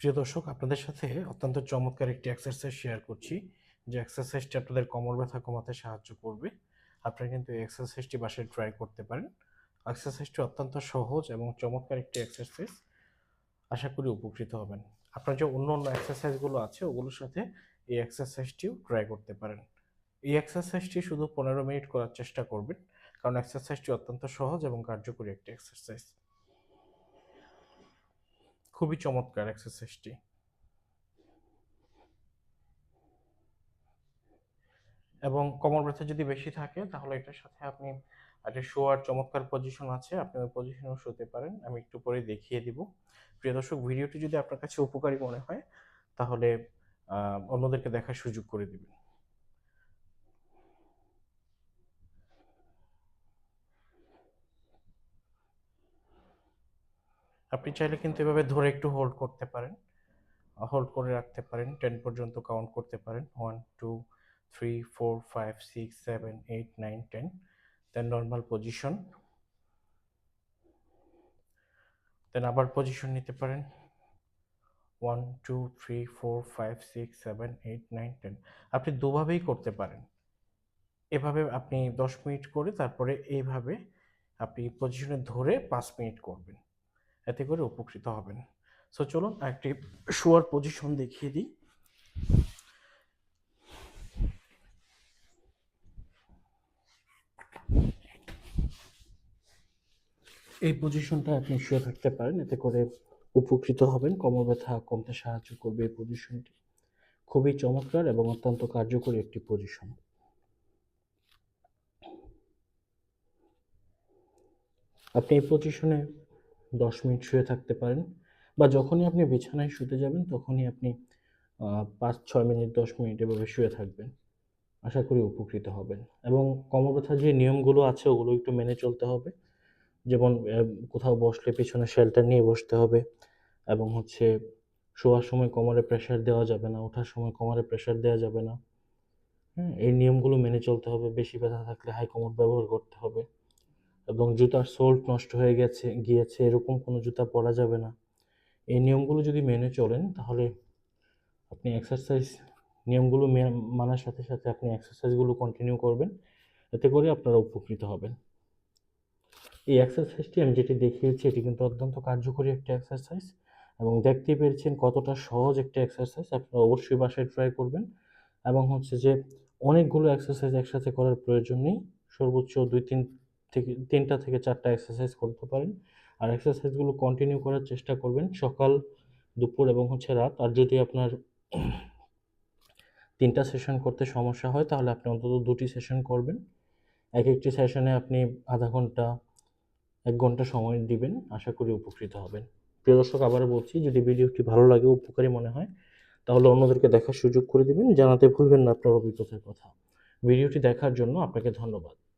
প্রিয় দর্শক, আপনাদের সাথে অত্যন্ত চমৎকার একটি এক্সারসাইজ শেয়ার করছি। যে এক্সারসাইজটি আপনাদের কোমর ব্যথা কমাতে সাহায্য করবে। আপনারা কিন্তু এই এক্সারসাইজটি বাসায় ট্রাই করতে পারেন। এক্সারসাইজটি অত্যন্ত সহজ এবং চমৎকার একটি এক্সারসাইজ আশা করি উপকৃত হবেন। আপনার যে অন্য অন্য এক্সারসাইজগুলো আছে, ওগুলোর সাথে এই এক্সারসাইজটিও ট্রাই করতে পারেন। এই এক্সারসাইজটি শুধু পনেরো মিনিট করার চেষ্টা করবেন। কারণ এক্সারসাইজটি অত্যন্ত সহজ এবং কার্যকরী একটি এক্সারসাইজ খুবই চমৎকার এক্সারসাইজটি এবং কোমর ব্যথা যদি বেশি থাকে, তাহলে এটার সাথে আপনি একটা শোয়ার চমৎকার পজিশন আছে, আপনি ওই পজিশনেও শুতে পারেন। আমি একটু পরে দেখিয়ে দিব। প্রিয় দর্শক ভিডিওটি যদি আপনার কাছে উপকারী মনে হয়, তাহলে অন্যদেরকে দেখার সুযোগ করে দিবেন। আপনি চাইলে কিন্তু এভাবে ধরে একটু হোল্ড করতে পারেন। হোল্ড করে রাখতে পারেন। টেন পর্যন্ত কাউন্ট করতে পারেন। One two three four five six seven eight nine ten then normal position then আবার পজিশন নিতে পারেন। One two three four five six seven eight nine ten আপনি দুভাবেই করতে পারেন। এভাবে আপনি দশ মিনিট করে তারপরে এইভাবে আপনি পজিশনে ধরে পাঁচ মিনিট করবেন। এতে করে উপকৃত হবেন। সো চলুন একটি শোয়ার পজিশন দেখিয়ে দিই। এই পজিশনটা আপনি শুয়ে থাকতে পারেন, এতে করে উপকৃত হবেন। কোমর ব্যথা কমতে সাহায্য করবে এই পজিশনটি খুবই চমৎকার এবং অত্যন্ত কার্যকরী একটি পজিশন আপনি এই পজিশনে দশ মিনিট শুয়ে থাকতে পারেন বা যখনই আপনি বিছানায় শুতে যাবেন তখনই আপনি পাঁচ, ছয় মিনিট, দশ মিনিট এভাবে শুয়ে থাকবেন। আশা করি উপকৃত হবেন। এবং কোমর যে নিয়মগুলো আছে ওগুলো একটু মেনে চলতে হবে। যেমন কোথাও বসলে পিছনে শেল্টার নিয়ে বসতে হবে এবং হচ্ছে শোয়ার সময় কোমরে প্রেশার দেওয়া যাবে না, ওঠার সময় কোমরে প্রেশার দেওয়া যাবে না। হ্যাঁ এই নিয়মগুলো মেনে চলতে হবে। বেশি ব্যথা থাকলে হাই কোমর ব্যবহার করতে হবে। এবং জুতার সোল্ট নষ্ট হয়ে গেছে, গিয়েছে, এরকম কোনো জুতা পরা যাবে না। এই নিয়মগুলো যদি মেনে চলেন, তাহলে আপনি এক্সারসাইজ নিয়মগুলো মানার সাথে সাথে আপনি এক্সারসাইজগুলো কন্টিনিউ করবেন। এতে করে আপনারা উপকৃত হবেন। এই এক্সারসাইজটি আমি যেটি দেখিয়েছি, এটি কিন্তু অত্যন্ত কার্যকরী একটা এক্সারসাইজ এবং দেখতে পেরেছেন কতটা সহজ একটা এক্সারসাইজ আপনারা অবশ্যই বাসায় ট্রাই করবেন এবং হচ্ছে যে অনেকগুলো এক্সারসাইজ একসাথে করার প্রয়োজন নেই। সর্বোচ্চ দুই তিন থেকে, তিনটা থেকে চারটা এক্সারসাইজ করতে পারেন। আর এক্সারসাইজগুলো কন্টিনিউ করার চেষ্টা করবেন সকাল, দুপুর এবং হচ্ছে রাত। আর যদি আপনার তিনটা সেশন করতে সমস্যা হয়, তাহলে আপনি অন্তত দুটি সেশন করবেন। এক একটি সেশনে আপনি আধা ঘণ্টা, এক ঘণ্টা সময় দিবেন। আশা করি উপকৃত হবেন। প্রিয় দর্শক, আবারও বলছি, যদি ভিডিওটি ভালো লাগে, উপকারী মনে হয়, তাহলে অন্যদেরকে দেখার সুযোগ করে দিবেন। জানাতে ভুলবেন না আপনার অভিজ্ঞতার কথা। ভিডিওটি দেখার জন্য আপনাকে ধন্যবাদ।